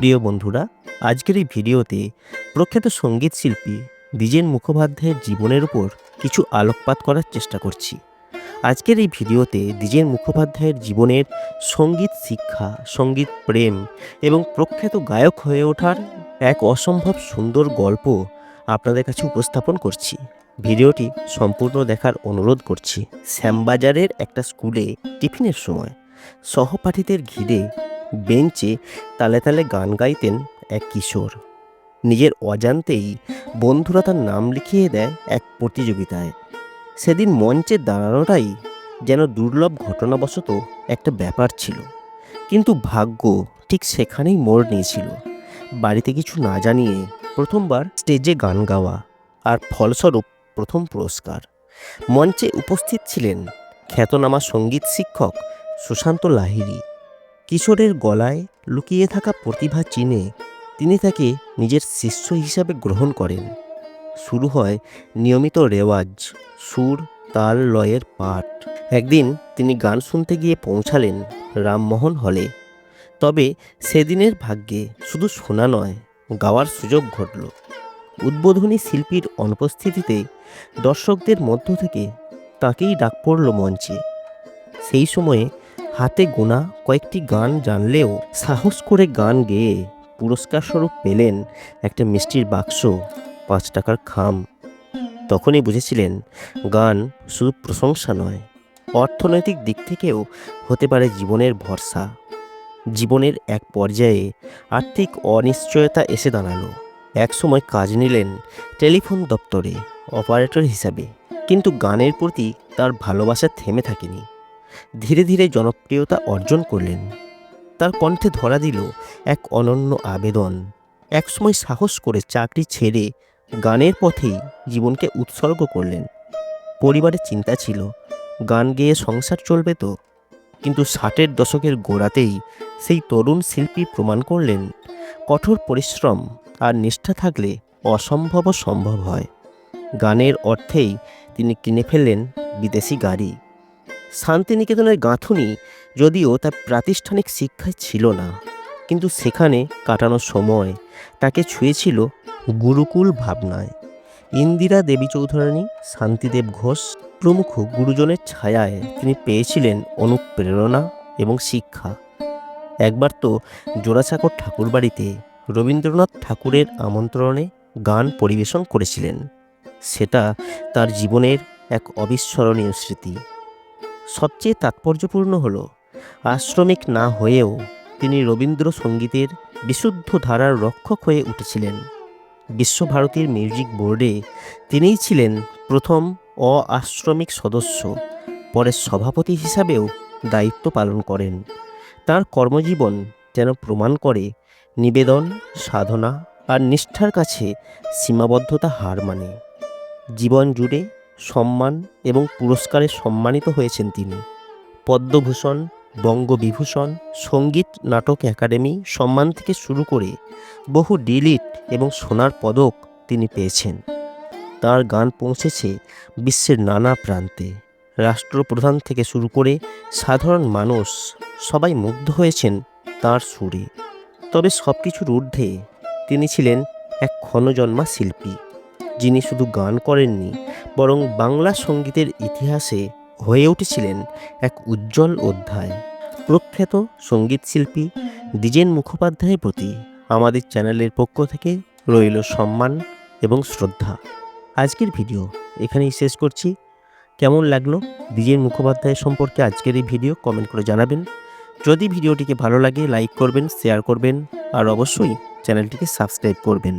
প্রিয় বন্ধুরা, আজকের এই ভিডিওতে প্রখ্যাত সংগীত শিল্পী দ্বিজেন মুখোপাধ্যায়ের জীবনের উপর কিছু আলোকপাত করার চেষ্টা করছি। আজকের এই ভিডিওতে দ্বিজেন মুখোপাধ্যায়ের জীবনের সংগীত শিক্ষা, সংগীত প্রেম এবং প্রখ্যাত গায়ক হয়ে ওঠার এক অসম্ভব সুন্দর গল্প আপনাদের কাছে উপস্থাপন করছি। ভিডিওটি সম্পূর্ণ দেখার অনুরোধ করছি। শ্যামবাজারের একটা স্কুলে টিফিনের সময় সহপাঠীদের ঘিরে বেঞ্চে তালে তালে গান গাইতেন এক কিশোর। নিজের অজান্তেই বন্ধুরা তার নাম লিখিয়ে দেয় এক প্রতিযোগিতায়। সেদিন মঞ্চে দাঁড়ানোটাই যেন দুর্লভ ঘটনাবশত একটা ব্যাপার ছিল। কিন্তু ভাগ্য ঠিক সেখানেই মোড় নিয়েছিল। বাড়িতে কিছু না জানিয়ে প্রথমবার স্টেজে গান গাওয়া আর ফলস্বরূপ প্রথম পুরস্কার। মঞ্চে উপস্থিত ছিলেন খ্যাতনামা সংগীত শিক্ষক সুশান্ত লাহিড়ী। কিশোরের গলায় লুকিয়ে থাকা প্রতিভা চিনে তিনি তাকে নিজের শিষ্য হিসাবে গ্রহণ করেন। শুরু হয় নিয়মিত রেওয়াজ, সুর, তাল লয়ের পাঠ। একদিন তিনি গান শুনতে গিয়ে পৌঁছালেন রামমোহন হলে। তবে সেদিনের ভাগ্যে শুধু শোনা নয়, গাওয়ার সুযোগ ঘটল। উদ্বোধনী শিল্পীর অনুপস্থিতিতে দর্শকদের মধ্য থেকে তাকেই ডাক পড়ল মঞ্চে। সেই সময়ে হাতে গোনা কয়েকটি গান জানলেও সাহস করে গান গেয়ে পুরস্কার স্বরূপ পেলেন একটা মিষ্টির বাক্স, পাঁচ টাকার খাম। তখনই বুঝেছিলেন, গান শুধু প্রশংসা নয়, অর্থনৈতিক দিক থেকেও হতে পারে জীবনের ভরসা। জীবনের এক পর্যায়ে আর্থিক অনিশ্চয়তা এসে দাঁড়াল। একসময় কাজ নিলেন টেলিফোন দপ্তরে, অপারেটর হিসাবে। কিন্তু গানের প্রতি তার ভালোবাসা থেমে থাকেনি। ধীরে ধীরে জনপ্রিয়তা অর্জন করলেন। তার কণ্ঠে ধরা দিল এক অনন্য আবেদন। একসময় সাহস করে চাকরি ছেড়ে গানের পথেই জীবনকে উৎসর্গ করলেন। পরিবারের চিন্তা ছিল, গান গেয়ে সংসার চলবে তো, কিন্তু ষাটের দশকের গোড়াতেই সেই তরুণ শিল্পী প্রমাণ করলেন, কঠোর পরিশ্রম আর নিষ্ঠা থাকলে অসম্ভবও সম্ভব হয়। গানের অর্থেই তিনি কিনে ফেললেন বিদেশি গাড়ি। শান্তিনিকেতনের গাঁথুনি যদিও তার প্রাতিষ্ঠানিক শিক্ষায় ছিল না, কিন্তু সেখানে কাটানোর সময় তাকে ছুঁয়েছিল গুরুকুল ভাবনায়। ইন্দিরা দেবী চৌধুরানী, শান্তিদেব ঘোষ প্রমুখ গুরুজনের ছায়ায় তিনি পেয়েছিলেন অনুপ্রেরণা এবং শিক্ষা। একবার তো জোড়াসাঁকর ঠাকুরবাড়িতে রবীন্দ্রনাথ ঠাকুরের আমন্ত্রণে গান পরিবেশন করেছিলেন। সেটা তার জীবনের এক অবিস্মরণীয় স্মৃতি। সবচেয়ে তাৎপর্যপূর্ণ হল, আশ্রমিক না হয়েও তিনি রবীন্দ্রসঙ্গীতের বিশুদ্ধ ধারার রক্ষক হয়ে উঠেছিলেন। বিশ্বভারতীর মিউজিক বোর্ডে তিনিই ছিলেন প্রথম অআশ্রমিক সদস্য, পরে সভাপতি হিসাবেও দায়িত্ব পালন করেন। তার কর্মজীবন যেন প্রমাণ করে নিবেদন, সাধনা আর নিষ্ঠার কাছে সীমাবদ্ধতা হার মানে। জীবন জুড়ে সম্মান এবং পুরস্কারে সম্মানিত হয়েছেন তিনি। পদ্মভূষণ, বঙ্গবিভূষণ, সংগীত নাটক একাডেমি সম্মান থেকে শুরু করে বহু ডিলিট এবং সোনার পদক তিনি পেয়েছেন। তার গান পৌঁছেছে বিশ্বের নানা প্রান্তে। রাষ্ট্রপ্রধান থেকে শুরু করে সাধারণ মানুষ সবাই মুগ্ধ হয়েছেন তার সুরে। তবে সব কিছুর ঊর্ধ্বে তিনি ছিলেন এক ক্ষণজন্মা শিল্পী। যিনি শুধু গান করেননি, বরং বাংলা সঙ্গীতের ইতিহাসে হয়ে উঠেছিলেন এক উজ্জ্বল অধ্যায়। প্রখ্যাত সংগীত শিল্পী দ্বিজেন মুখোপাধ্যায়ের প্রতি আমাদের চ্যানেলের পক্ষ থেকে রইল সম্মান এবং শ্রদ্ধা। আজকের ভিডিও এখানেই শেষ করছি। কেমন লাগল দ্বিজেন মুখোপাধ্যায় সম্পর্কে আজকের এই ভিডিও কমেন্ট করে জানাবেন। যদি ভিডিওটিকে ভালো লাগে, লাইক করবেন, শেয়ার করবেন, আর অবশ্যই চ্যানেলটিকে সাবস্ক্রাইব করবেন।